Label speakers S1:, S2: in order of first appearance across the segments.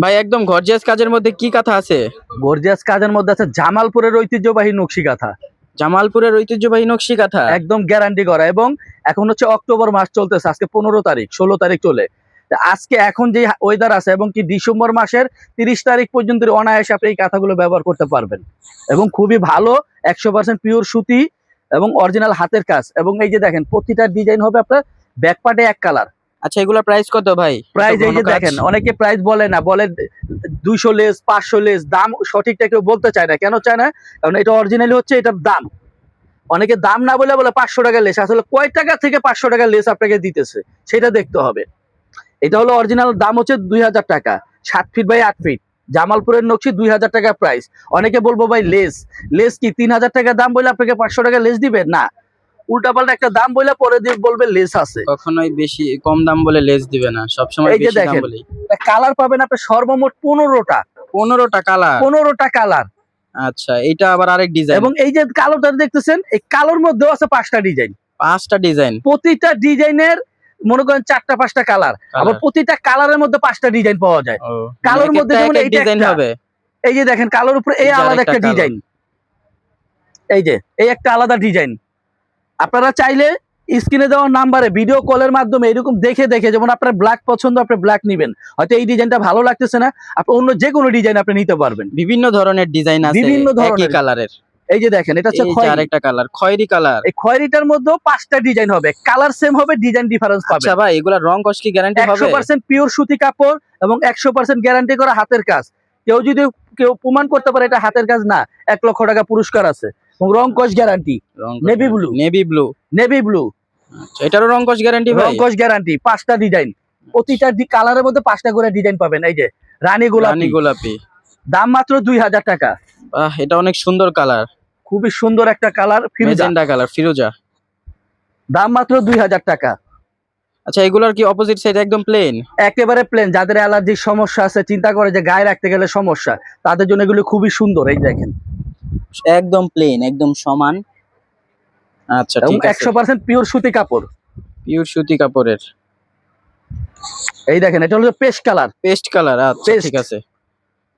S1: ভাই একদম গর্জিয়াস কাজের মধ্যে কি কথা আছে?
S2: গর্জিয়াস কাজের মধ্যে আছে জামালপুরের ঐতিহ্যবাহী নকশি কাঁথা।
S1: জামালপুরের ঐতিহ্যবাহী নকশি কাঁথা?
S2: একদম গ্যারান্টি করা এবং এখন হচ্ছে অক্টোবর মাস চলতেছে আজকে পনেরো তারিখ ষোলো তারিখ চলে। আজকে এখন যে ওয়েদার আছে এবং কি ডিসেম্বর মাসের তিরিশ তারিখ পর্যন্ত অনায়াসে আপনি এই কাঁথাগুলো ব্যবহার করতে পারবেন। এবং খুবই ভালো একশো পার্সেন্ট পিওর সুতি এবং অরিজিনাল হাতের কাজ। এবং এই যে দেখেন প্রতিটা ডিজাইন হবে আপনার ব্যাকপার্টে এক কালার
S1: আচ্ছা এগুলা প্রাইস কত ভাই?
S2: প্রাইস এই যে দেখেন অনেকে প্রাইস বলে না বলে দুইশো লেস পাঁচশো লেস দাম সঠিকটা কেউ বলতে চায় না। কেন চায় না? কারণ এটা অরিজিনালি হচ্ছে এটার দাম। অনেকে দাম না বলে বলে পাঁচশো টাকা লেস আসলে কয় টাকা থেকে পাঁচশো টাকা লেস আপনাকে দিতেছে? সেটা দেখতে হবে। এটা হলো অরিজিনাল দাম হচ্ছে দুই হাজার টাকা সাত ফিট বাই আট ফিট জামালপুরের নকশি দুই হাজার টাকা প্রাইস অনেকে বলব ভাই লেস লেস কি তিন হাজার টাকা দাম বলে আপনাকে পাঁচশো টাকা লেস দিবে? না। উল্টাপাল্টা একটা দাম বলে পরে দিয়ে বলবে লেস আছে।
S1: কখনোই বেশি কম দাম বলে লেস দিবে না। সবসময়
S2: এই যে
S1: বেশি দাম
S2: দেখেন। কালার পাবেন আপনি সর্বমোট পনেরোটা।
S1: পনেরোটা কালার
S2: পনেরোটা কালার
S1: আচ্ছা এটা আবার আরেক ডিজাইন
S2: এবং এই যে কালোটা দেখতেছেন এই কালোর মধ্যেও আছে পাঁচটা ডিজাইন
S1: পাঁচটা ডিজাইন
S2: প্রতিটা ডিজাইনের মনে করেন চারটা পাঁচটা কালার আবার প্রতিটা কালারের মধ্যে পাঁচটা ডিজাইন পাওয়া যায়। কালোর মধ্যে যেমন এইটা
S1: ডিজাইন হবে।
S2: এই যে দেখেন কালোর উপরে এই
S1: এই
S2: আলাদা একটা ডিজাইন এই যে এই একটা আলাদা ডিজাইন আপনারা চাইলে স্ক্রিনে দেওয়া নাম্বারে ভিডিও কলের মাধ্যমে এরকম দেখে দেখে যেমন আপনার ব্ল্যাক পছন্দ আপনি ব্ল্যাক নিবেন। হয়তো এই ডিজাইনটা ভালো লাগতেছে না আপনি অন্য যে কোনো ডিজাইন আপনি নিতে পারবেন।
S1: বিভিন্ন ধরনের ডিজাইন আছে
S2: বিভিন্ন ধরনের।
S1: কালারের
S2: এই যে দেখেন এটা হচ্ছে
S1: আরেকটা কালার খয়েরি কালার
S2: এই খয়েরিটার মধ্যেও পাঁচটা ডিজাইন হবে। কালার সেম হবে ডিজাইন ডিফারেন্স পাবেন।
S1: আচ্ছা ভাই এগুলা রং কস কি গ্যারান্টি হবে?
S2: পার্সেন্ট পিওর সুতি কাপড় এবং একশো পার্সেন্ট গ্যারান্টি করা হাতের কাজ। কেউ যদি কেউ প্রমাণ করতে পারে এটা হাতের কাজ না এক লক্ষ টাকা পুরস্কার আছে। রং কস guarantee Navy blue।
S1: Navy blue
S2: navy blue
S1: আচ্ছা এটারও রং কস গ্যারান্টি
S2: রং কস গ্যারান্টি পাঁচটা ডিজাইন প্রতিটা কালারের মধ্যে পাঁচটা করে ডিজাইন পাবেন এই যে রানী
S1: রানী
S2: গোলাপি।
S1: গোলাপি
S2: দাম মাত্র দুই হাজার টাকা।
S1: এটা অনেক সুন্দর কালার।
S2: খুবই সুন্দর একটা কালার ফিরোজা।
S1: কালার ফিরোজা।
S2: দাম মাত্র দুই হাজার টাকা।
S1: আচ্ছা এগুলার কি অপোজিট সাইড একদম প্লেন
S2: একেবারে প্লেন যাদের অ্যালার্জির সমস্যা আছে চিন্তা করে যে গায়ে রাখতে গেলে সমস্যা তাদের জন্য এগুলো খুবই সুন্দর এই দেখেন।
S1: একদম প্লেন একদম সমান। আচ্ছা ঠিক আছে।
S2: একশো পার্সেন্ট পিওর সুতি কাপড়।
S1: পিওর সুতি কাপড়ের।
S2: এই দেখেন এটা হলো পেস্ট কালার।
S1: পেস্ট কালার আচ্ছা ঠিক আছে।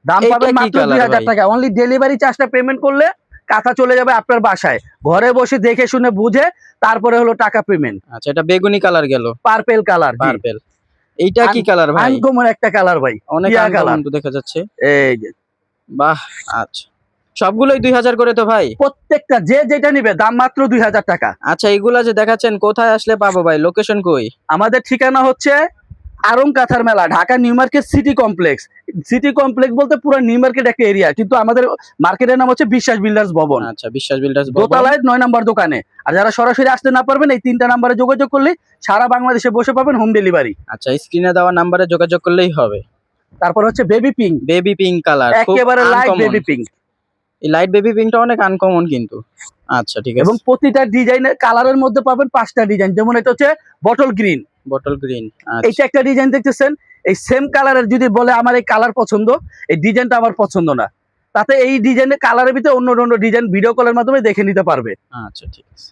S2: দাম পাবেন মাত্র
S1: colour
S2: দুই হাজার
S1: ভাই?
S2: টাকা। অনলি ডেলিভারি চার্জটা পেমেন্ট করলে কাঁথা চলে যাবে আপনার বাসায়। ঘরে বসে দেখে শুনে বুঝে তারপরে হলো টাকা পেমেন্ট
S1: আচ্ছা এটা বেগুনি কালার গেল।
S2: পার্পেল কালার
S1: পার্পেল এইটা কি কালার ভাই?
S2: আনকমন একটা কালার ভাই
S1: অনেক
S2: কালার
S1: তো দেখা যাচ্ছে।
S2: এই যে।
S1: বাহ আচ্ছা। সবগুলোই দুই হাজার করে তো ভাই?
S2: প্রত্যেকটা যে যেটা নিবে দাম মাত্র দুই হাজার টাকা।
S1: আচ্ছা এগুলা যে দেখাচ্ছেন কোথায় আসলে পাবো ভাই? লোকেশন কই?
S2: আমাদের ঠিকানা হচ্ছে আরং কাঁথার মেলা Dhaka new market city complex. City complex বলতে পুরো নিউ মার্কেট একটা এরিয়া কিন্তু আমাদের মার্কেটের নাম হচ্ছে বিশ্বাস বিল্ডার্স ভবন।
S1: আচ্ছা বিশ্বাস বিল্ডার্স
S2: দোতলায় নয় নম্বর দোকানে। আর যারা সরাসরি আসতে না পারবেন এই তিনটা নাম্বারে যোগাযোগ করলে সারা বাংলাদেশে বসে পাবেন হোম ডেলিভারি
S1: আচ্ছা স্ক্রিনে দেওয়া নাম্বারে যোগাযোগ করলেই হবে।
S2: তারপর হচ্ছে baby pink
S1: baby pink colour
S2: একেবারে লাইট বেবি পিঙ্ক
S1: এই লাইট বেবি পিঙ্কটা অনেক আনকমন কিন্তু। আচ্ছা ঠিক আছে।
S2: এবং প্রতিটা ডিজাইনের কালারের মধ্যে পাবেন পাঁচটা ডিজাইন যেমন এটা হচ্ছে বটল গ্রিন
S1: বটল গ্রিন
S2: এইটা একটা ডিজাইন দেখতেছেন? এই সেম কালারের যদি বলে আমার এই কালার পছন্দ এই ডিজাইনটা আমার পছন্দ না। তাতে এই ডিজাইনের কালারের ভিতরে অন্য অন্য ডিজাইন ভিডিও কলের মাধ্যমে দেখে নিতে পারবে।
S1: আচ্ছা ঠিক আছে।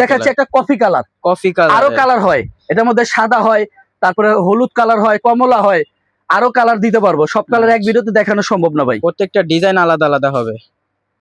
S2: দেখাচ্ছে একটা কফি কালার
S1: কফি কালার
S2: আরও কালার হয়। এটার মধ্যে সাদা হয় তারপরে হলুদ কালার হয় কমলা হয়। আরও কালার দিতে পারব। সব কালার এক
S1: আচ্ছা।
S2: ভিডিওতে দেখানো সম্ভব না ভাই।
S1: প্রত্যেকটা ডিজাইন আলাদা আলাদা হবে।